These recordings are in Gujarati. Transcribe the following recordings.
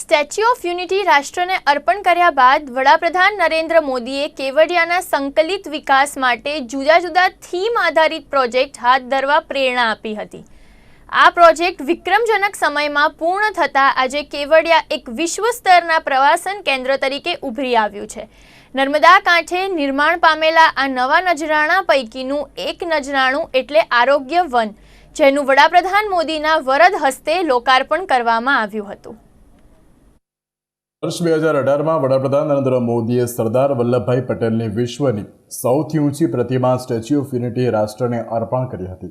સ્ટેચ્યુ ઓફ યુનિટી રાષ્ટ્રને અર્પણ કર્યા બાદ વડાપ્રધાન નરેન્દ્ર મોદીએ કેવડિયાના સંકલિત વિકાસ માટે જુદા જુદા થીમ આધારિત પ્રોજેક્ટ હાથ ધરવા પ્રેરણા આપી હતી. આ પ્રોજેક્ટ વિક્રમજનક સમયમાં પૂર્ણ થતાં આજે કેવડિયા એક વિશ્વ સ્તરના પ્રવાસન કેન્દ્ર તરીકે ઉભરી આવ્યું છે. નર્મદા કાંઠે નિર્માણ પામેલા આ નવા નજરાણા પૈકીનું એક નજરાણું એટલે આરોગ્ય વન, જેનું વડાપ્રધાન મોદીના વરદ હસ્તે લોકાર્પણ કરવામાં આવ્યું હતું. વર્ષ બે હજાર અઢારમાં વડાપ્રધાન નરેન્દ્ર મોદીએ સરદાર વલ્લભભાઈ પટેલની વિશ્વની સૌથી ઊંચી પ્રતિમા સ્ટેચ્યુ ઓફ યુનિટી રાષ્ટ્રને અર્પણ કરી હતી.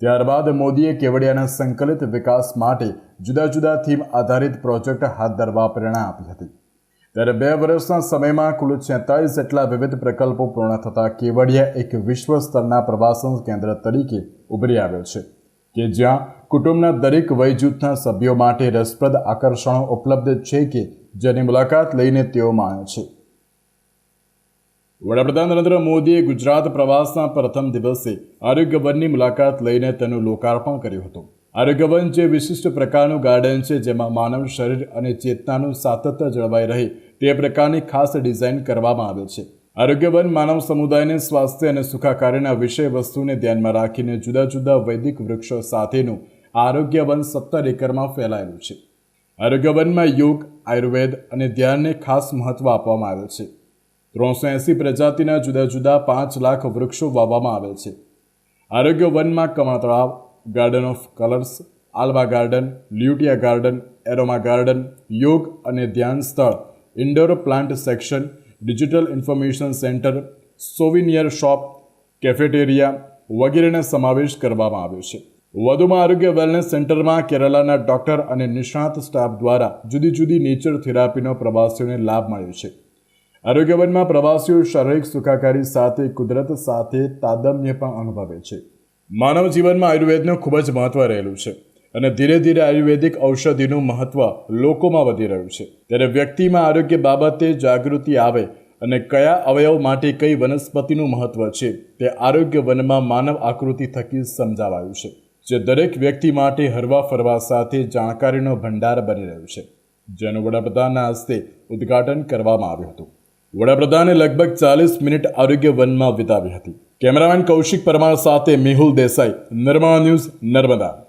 ત્યારબાદ મોદીએ કેવડિયાના સંકલિત વિકાસ માટે જુદા જુદા થીમ આધારિત પ્રોજેક્ટ હાથ ધરવા પ્રેરણા આપી હતી. ત્યારે બે વર્ષના સમયમાં કુલ છેતાલીસ જેટલા વિવિધ પ્રકલ્પો પૂર્ણ થતાં કેવડિયા એક વિશ્વ સ્તરના પ્રવાસન કેન્દ્ર તરીકે ઉભરી આવ્યો છે, કે જ્યાં કુટુંબના દરેક વય જૂથના સભ્યો માટે રસપ્રદ આકર્ષણો ઉપલબ્ધ છે કે જેની મુલાકાત લઈને તેઓ માણે છે. વડાપ્રધાન નરેન્દ્ર મોદીએ ગુજરાત પ્રવાસના પ્રથમ દિવસે આરોગ્યવનની મુલાકાત લઈને તેનું લોકાર્પણ કર્યું હતું. આરોગ્યવન જે વિશિષ્ટ પ્રકારનું ગાર્ડન છે, જેમાં માનવ શરીર અને ચેતનાનું સાતત્ય જળવાઈ રહે તે પ્રકારની ખાસ ડિઝાઇન કરવામાં આવે છે. આરોગ્યવન માનવ સમુદાયને સ્વાસ્થ્ય અને સુખાકારીના વિષય વસ્તુને ધ્યાનમાં રાખીને જુદા જુદા વૈદિક વૃક્ષો સાથેનું આરોગ્ય વન સત્તર એકરમાં ફેલાયેલું છે. આરોગ્ય વનમાં યોગ, આયુર્વેદ અને ધ્યાનને ખાસ મહત્વ આપવામાં આવે છે. ત્રણસો એંસી પ્રજાતિના જુદા જુદા પાંચ લાખ વૃક્ષો વાવવામાં આવે છે. આરોગ્ય વનમાં કમળ તળાવ garden of colours Alva garden લ્યુટિયા garden aroma garden યોગ અને ધ્યાન સ્થળ indoor plant section digital information centre souvenir shop cafeteria વગેરેનો સમાવેશ કરવામાં આવ્યો છે. વધુમાં આરોગ્ય વેલનેસ સેન્ટરમાં કેરલાના ડોક્ટર અને નિષ્ણાત સ્ટાફ દ્વારા જુદી જુદી નેચર થેરાપીનો પ્રવાસીઓને લાભ મળ્યો છે. આરોગ્યવનમાં પ્રવાસીઓ શારીરિક સુખાકારી સાથે, કુદરત સાથે તાદમ્ય પણ અનુભવે છે. માનવ જીવનમાં આયુર્વેદનું ખૂબ જ મહત્વ રહેલું છે અને ધીરે ધીરે આયુર્વેદિક ઔષધિનું મહત્વ લોકોમાં વધી રહ્યું છે. ત્યારે વ્યક્તિમાં આરોગ્ય બાબતે જાગૃતિ આવે અને કયા અવયવ માટે કઈ વનસ્પતિનું મહત્વ છે તે આરોગ્ય વનમાં માનવ આકૃતિ થકી સમજાવાયું છે. જે દરેક વ્યક્તિ માટે હરવા ફરવા સાથે જાણકારીનો ભંડાર બની રહ્યું છે, જેનું વડાપ્રધાનના હસ્તે ઉદ્ઘાટન કરવામાં આવ્યું હતું. વડાપ્રધાને લગભગ ચાલીસ મિનિટ આરોગ્ય વનમાં વિતાવી હતી. કેમેરામેન કૌશિક પરમાર સાથે મેહુલ દેસાઈ નર્મદા ન્યૂઝ નર્મદા.